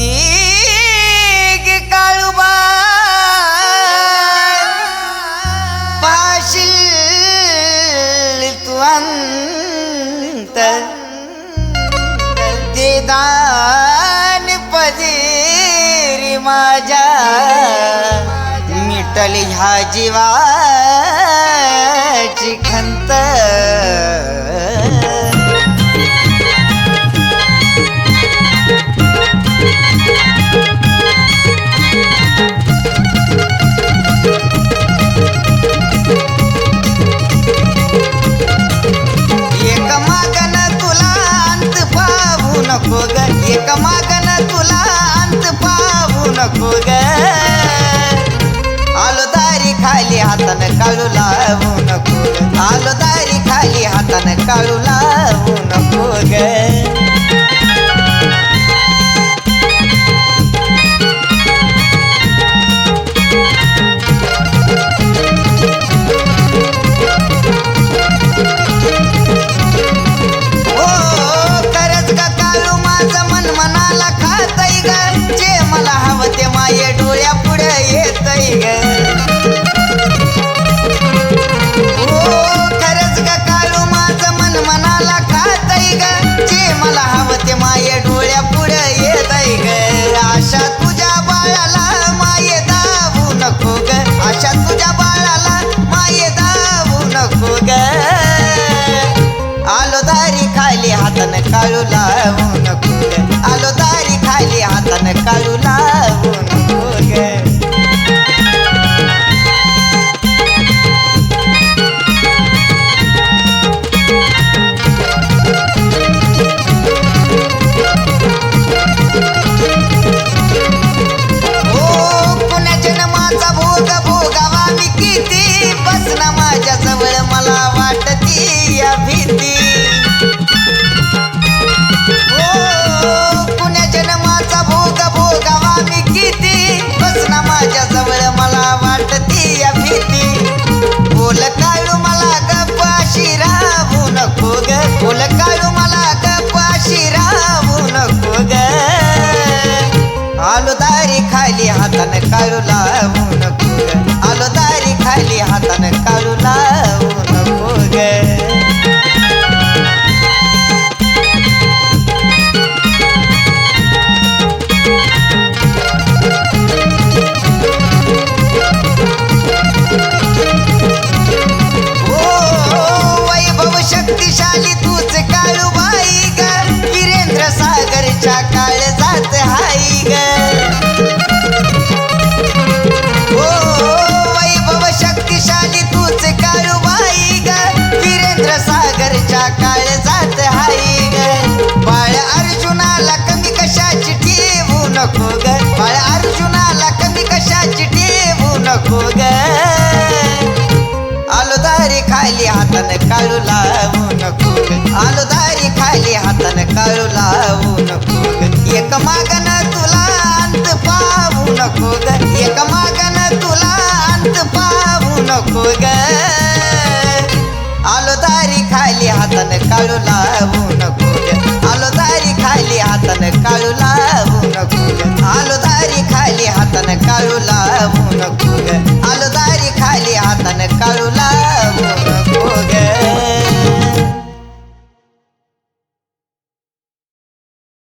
किती काळुबा. पाशील तू अंत ते दान पदेरी माझ्या. मिटल ह्या जीवाची खंत. नको ग. आलो दारी खाली हातानं काळू लावू नको आलो दारी खाली हातानं काळू लावू नको ग. येतय ग हो खरंच का कालू माझं मन मनाला खातय ग. जे मला हवं ते माये डोळ्या पुढे येतय ग. आशा तुझ्या बाळाला माये दाबू नको ग. आशा तुझ्या बाळाला माये दाबू नको ग. आलो दारी खाली हातानं काळू लावू नको ग. आलो दारी खाली हातानं काळू आलो दारी खाली हातान काळू लावू नको आलो दारी खाली हातान काळू लावू नको ग शक्तिशाली तूच काळूबाई ग. वीरेंद्र सागरच्या काळ सागरच्या काळ जात हाई ग. बाळ अर्जुनाला कमी कशाची ठेवू नको ग. बाळ अर्जुनाला कमी कशाची ठेवू नको ग. आलो दारी खाली हातन काळू लावू नको आलो दारी खाली हातन काळू लावू नको आलो दारी खाली हातन काळू लावू नको आलो दारी खाली हातन काळू लावू